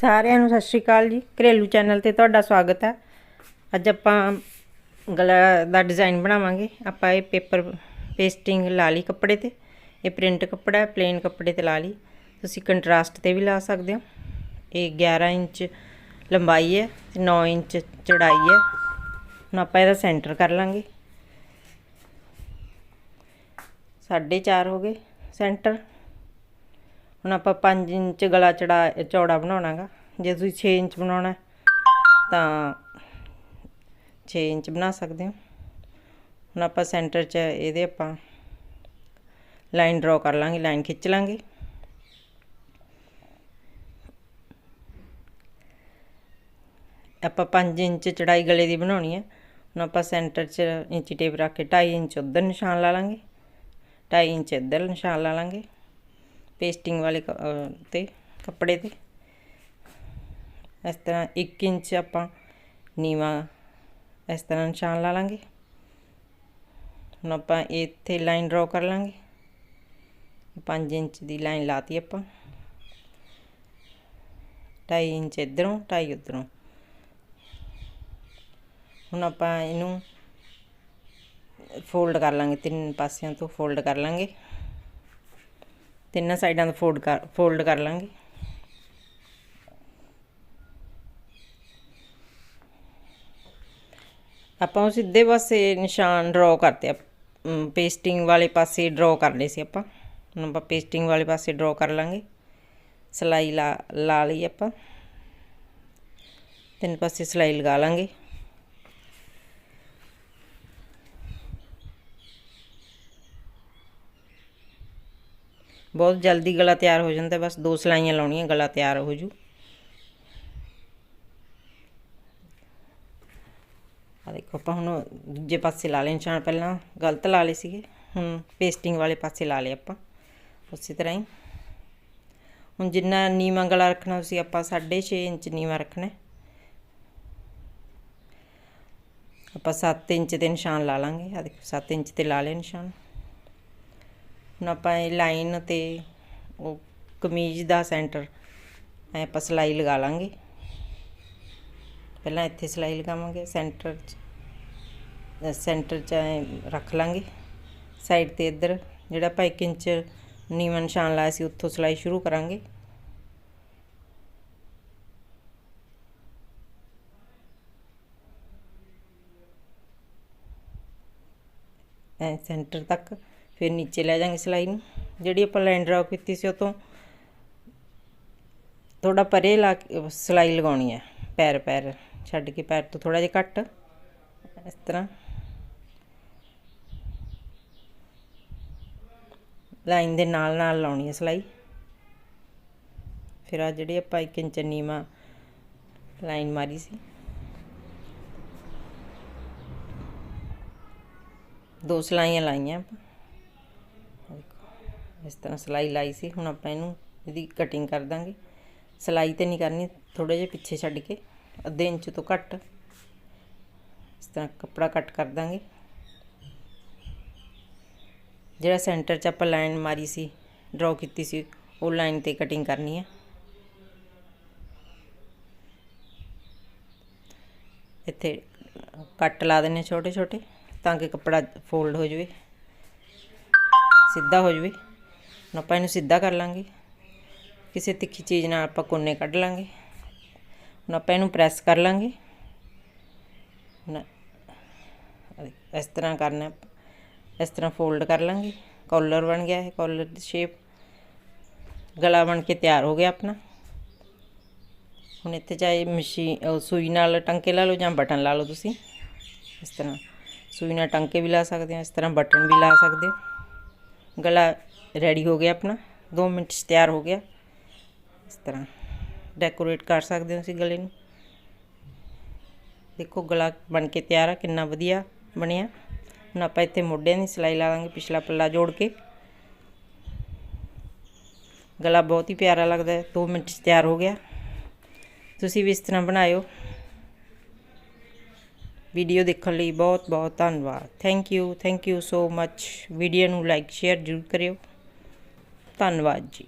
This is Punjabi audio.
ਸਾਰਿਆਂ ਨੂੰ ਸਤਿ ਸ਼੍ਰੀ ਅਕਾਲ ਜੀ। ਘਰੇਲੂ ਚੈਨਲ ਤੇ ਤੁਹਾਡਾ ਸਵਾਗਤ ਹੈ। ਅੱਜ ਆਪਾਂ ਗਲਾ ਦਾ ਡਿਜ਼ਾਈਨ ਬਣਾਵਾਂਗੇ। ਆਪਾਂ ਇਹ ਪੇਪਰ ਪੇਸਟਿੰਗ ਲਾ ਲਈ ਕੱਪੜੇ ਤੇ। ਇਹ ਪ੍ਰਿੰਟ ਕੱਪੜਾ ਹੈ ਪਲੇਨ ਕੱਪੜੇ ਤੇ ਲਾ ਲਈ। ਤੁਸੀਂ ਕੰਟਰਾਸਟ ਤੇ ਵੀ ਲਾ ਸਕਦੇ ਹੋ। ਇਹ 11 ਇੰਚ ਲੰਬਾਈ ਹੈ ਤੇ 9 ਇੰਚ ਚੜਾਈ ਹੈ। ਹੁਣ ਆਪਾਂ ਇਹਦਾ ਸੈਂਟਰ ਕਰ ਲਾਂਗੇ। 4.5 ਹੋ ਗਏ ਸੈਂਟਰ। ਹੁਣ ਆਪਾਂ 5 ਇੰਚ ਗਲਾ ਚੜਾ ਚੌੜਾ ਬਣਾਉਣਾਗਾ। ਜੇ ਤੁਸੀਂ 6 ਇੰਚ ਬਣਾਉਣਾ, ਤਾਂ 6 ਇੰਚ ਬਣਾ ਸਕਦੇ ਹੋ। ਹੁਣ ਆਪਾਂ ਸੈਂਟਰ 'ਚ ਇਹਦੇ ਆਪਾਂ ਲਾਈਨ ਡਰਾ ਕਰ ਲਾਂਗੇ, ਲਾਈਨ ਖਿੱਚ ਲਾਂਗੇ। ਆਪਾਂ 5 ਇੰਚ ਚੜਾਈ ਗਲੇ ਦੀ ਬਣਾਉਣੀ ਹੈ ਹੁਣ ਆਪਾਂ ਸੈਂਟਰ 'ਚ ਇੰਚੀ ਟੇਪ ਰੱਖ ਕੇ 2.5 ਇੰਚ ਉਧਰ ਨਿਸ਼ਾਨ ਲਾ ਲਾਂਗੇ। 2.5 ਇੰਚ ਇੱਧਰ ਨਿਸ਼ਾਨ ਲਾ ਲਾਂਗੇ। ਪੇਸਟਿੰਗ ਵਾਲੇ ਤੇ ਕੱਪੜੇ ਤੇ। ਇਸ ਤਰ੍ਹਾਂ 1 ਇੰਚ ਆਪਾਂ ਨੀਵਾ ਇਸ ਤਰ੍ਹਾਂ ਨਿਸ਼ਾਨ ਲਾ ਲਾਂਗੇ। ਹੁਣ ਆਪਾਂ ਇੱਥੇ ਲਾਈਨ ਡਰਾ ਕਰ ਲਾਂਗੇ। 5 ਇੰਚ ਦੀ ਲਾਈਨ ਲਾਤੀ ਆਪਾਂ। 2.5 ਇੰਚ ਇਧਰੋਂ 2.5 ਉਧਰੋਂ। ਹੁਣ ਆਪਾਂ ਇਹਨੂੰ ਫੋਲਡ ਕਰ ਲਾਂਗੇ, ਤਿੰਨ ਪਾਸਿਆਂ ਤੋਂ ਫੋਲਡ ਕਰ ਲਾਂਗੇ। ਤਿੰਨਾਂ ਸਾਈਡਾਂ ਦਾ ਫੋਲਡ ਕਰ ਫੋਲਡ ਕਰ ਲਾਂਗੇ। ਆਪਾਂ ਉਹ ਸਿੱਧੇ ਪਾਸੇ ਨਿਸ਼ਾਨ ਡਰਾ ਕਰਤੇ ਪੇਸਟਿੰਗ ਵਾਲੇ ਪਾਸੇ ਡਰਾ ਕਰਨੇ ਸੀ ਆਪਾਂ। ਹੁਣ ਆਪਾਂ ਪੇਸਟਿੰਗ ਵਾਲੇ ਪਾਸੇ ਡਰਾ ਕਰ ਲਾਂਗੇ। ਸਲਾਈ ਲਾ ਲਾ ਲਈ ਆਪਾਂ। ਤਿੰਨ ਪਾਸੇ ਸਲਾਈ ਲਗਾ ਲਾਂਗੇ। ਬਹੁਤ ਜਲਦੀ ਗਲਾ ਤਿਆਰ ਹੋ ਜਾਂਦਾ, ਬਸ ਦੋ ਸਲਾਈਆਂ ਲਾਉਣੀਆਂ, ਗਲਾ ਤਿਆਰ ਹੋ ਜੂ। ਆ ਦੇਖੋ, ਆਪਾਂ ਹੁਣ ਦੂਜੇ ਪਾਸੇ ਲਾ ਲਏ, ਨਿਸ਼ਾਨ ਪਹਿਲਾਂ ਗਲਤ ਲਾ ਲਏ ਸੀਗੇ, ਹੁਣ ਪੇਸਟਿੰਗ ਵਾਲੇ ਪਾਸੇ ਲਾ ਲਏ ਆਪਾਂ, ਉਸੇ ਤਰ੍ਹਾਂ ਹੀ। ਹੁਣ ਜਿੰਨਾ ਨੀਵਾਂ ਗਲਾ ਰੱਖਣਾ, ਤੁਸੀਂ ਆਪਾਂ 6.5 ਇੰਚ ਨੀਵਾਂ ਰੱਖਣਾ ਆਪਾਂ 7 ਇੰਚ ਤੇ ਨਿਸ਼ਾਨ ਲਾ ਲਾਂਗੇ ਆ ਦੇਖੋ 7 ਇੰਚ ਤੇ ਲਾ ਲਏ ਨਿਸ਼ਾਨ। ਹੁਣ ਆਪਾਂ ਇਹ ਲਾਈਨ ਤੇ ਉਹ ਕਮੀਜ਼ ਦਾ ਸੈਂਟਰ, ਐ ਆਪਾਂ ਸਲਾਈ ਲਗਾ ਲਾਂਗੇ। ਪਹਿਲਾਂ ਇੱਥੇ ਸਲਾਈ ਲਗਾਵਾਂਗੇ, ਸੈਂਟਰ 'ਚ ਸੈਂਟਰ 'ਚ ਰੱਖ ਲਾਂਗੇ। ਸਾਈਡ ਤੇ ਇੱਧਰ, ਜਿਹੜਾ ਆਪਾਂ 1 ਇੰਚ ਨੀਵਾਂ ਨਿਸ਼ਾਨ ਲਾਇਆ ਸੀ, ਉੱਥੋਂ ਸਲਾਈ ਸ਼ੁਰੂ ਕਰਾਂਗੇ। ਐ ਸੈਂਟਰ ਤੱਕ ਫਿਰ ਨੀਚੇ ਲੈ ਜਾਾਂਗੇ ਸਿਲਾਈ ਨੂੰ। ਜਿਹੜੀ ਆਪਾਂ ਲਾਈਨ ਡਰਾ ਕੀਤੀ ਸੀ ਉਹ ਤੋਂ ਥੋੜਾ ਪਰੇ ਲਾ ਕੇ ਸਿਲਾਈ ਲਗਾਉਣੀ ਹੈ, ਪੈਰ ਪੈਰ, ਛੱਡ ਕੇ ਪੈਰ ਤੋਂ ਥੋੜਾ ਜਿਹਾ ਘੱਟ। ਇਸ ਤਰ੍ਹਾਂ। ਲਾਈਨ ਦੇ ਨਾਲ ਨਾਲ ਲਾਉਣੀ ਹੈ ਸਿਲਾਈ। ਫਿਰ ਆ ਜਿਹੜੀ ਆਪਾਂ 1 ਇੰਚ ਨੀਵਾ ਲਾਈਨ ਮਾਰੀ ਸੀ। ਦੋ ਸਲਾਈਆਂ ਲਾਈਆਂ ਆਪਾਂ। ਇਸ ਤਰ੍ਹਾਂ ਸਲਾਈ ਲਾਈ ਸੀ, ਹੁਣ ਆਪਾਂ ਇਹਨੂੰ ਇਹਦੀ ਕਟਿੰਗ ਕਰ ਦਾਂਗੇ। ਸਲਾਈ ਤੇ ਨਹੀਂ ਕਰਨੀ ਥੋੜੇ ਜਿਹਾ ਪਿੱਛੇ ਛੱਡ ਕੇ, ਅੱਧੇ ਇੰਚ ਤੋਂ ਘੱਟ। ਇਸ ਤਰ੍ਹਾਂ ਕੱਪੜਾ ਕੱਟ ਕਰ ਦਾਂਗੇ। ਜਿਹੜਾ ਸੈਂਟਰ 'ਚ ਆਪਾਂ ਲਾਈਨ ਮਾਰੀ ਸੀ ਡਰਾ ਕੀਤੀ ਸੀ, ਉਹ ਲਾਈਨ ਤੇ ਕਟਿੰਗ ਕਰਨੀ ਹੈ ਇੱਥੇ ਕੱਟ ਲਾ ਦੇਣੇ ਛੋਟੇ ਛੋਟੇ ਤਾਂ ਕਿ ਕੱਪੜਾ ਫੋਲਡ ਹੋ ਜਾਵੇ, ਸਿੱਧਾ ਹੋ ਜਾਵੇ। ਹੁਣ ਆਪਾਂ ਇਹਨੂੰ ਸਿੱਧਾ ਕਰ ਲਾਂਗੇ। ਕਿਸੇ ਤਿੱਖੀ ਚੀਜ਼ ਨਾਲ ਆਪਾਂ ਕੋਨੇ ਕੱਢ ਲਾਂਗੇ। ਹੁਣ ਆਪਾਂ ਇਹਨੂੰ ਪ੍ਰੈਸ ਕਰ ਲਾਂਗੇ। ਇਸ ਤਰ੍ਹਾਂ ਕਰਨਾ ਇਸ ਤਰ੍ਹਾਂ ਫੋਲਡ ਕਰ ਲਾਂਗੇ। ਕਾਲਰ ਬਣ ਗਿਆ ਹੈ ਕਾਲਰ ਦੀ ਸ਼ੇਪ। ਗਲਾ ਬਣ ਕੇ ਤਿਆਰ ਹੋ ਗਿਆ ਆਪਣਾ। ਹੁਣ ਇੱਥੇ ਚਾਹੇ ਮਸ਼ੀਨ ਸੂਈ ਨਾਲ ਟੰਕੇ ਲਾ ਲਓ ਜਾਂ ਬਟਨ ਲਾ ਲਓ ਤੁਸੀਂ। ਇਸ ਤਰ੍ਹਾਂ ਸੂਈ ਨਾਲ ਟੰਕੇ ਵੀ ਲਾ ਸਕਦੇ ਹੋ, ਇਸ ਤਰ੍ਹਾਂ ਬਟਨ ਵੀ ਲਾ ਸਕਦੇ ਹੋ। ਗਲਾ ਰੈਡੀ ਹੋ ਗਿਆ ਆਪਣਾ। 2 ਮਿੰਟ 'ਚ ਤਿਆਰ ਹੋ ਗਿਆ। ਇਸ ਤਰ੍ਹਾਂ ਡੈਕੋਰੇਟ ਕਰ ਸਕਦੇ ਹੋ ਤੁਸੀਂ ਗਲੇ ਨੂੰ। ਦੇਖੋ ਗਲਾ ਬਣ ਕੇ ਤਿਆਰ ਆ, ਕਿੰਨਾ ਵਧੀਆ ਬਣਿਆ। ਹੁਣ ਆਪਾਂ ਇੱਥੇ ਮੋਢਿਆਂ ਦੀ ਸਿਲਾਈ ਲਾ ਦਾਂਗੇ ਪਿਛਲਾ ਪੱਲਾ ਜੋੜ ਕੇ। ਗਲਾ ਬਹੁਤ ਹੀ ਪਿਆਰਾ ਲੱਗਦਾ ਹੈ। 2 ਮਿੰਟ 'ਚ ਤਿਆਰ ਹੋ ਗਿਆ। ਤੁਸੀਂ ਵੀ ਇਸ ਤਰ੍ਹਾਂ ਬਣਾਇਓ। ਵੀਡੀਓ ਦੇਖਣ ਲਈ ਬਹੁਤ ਬਹੁਤ ਧੰਨਵਾਦ। Thank you thank you so much video ਨੂੰ ਲਾਈਕ ਸ਼ੇਅਰ ਜ਼ਰੂਰ ਕਰਿਓ। ਧੰਨਵਾਦ ਜੀ।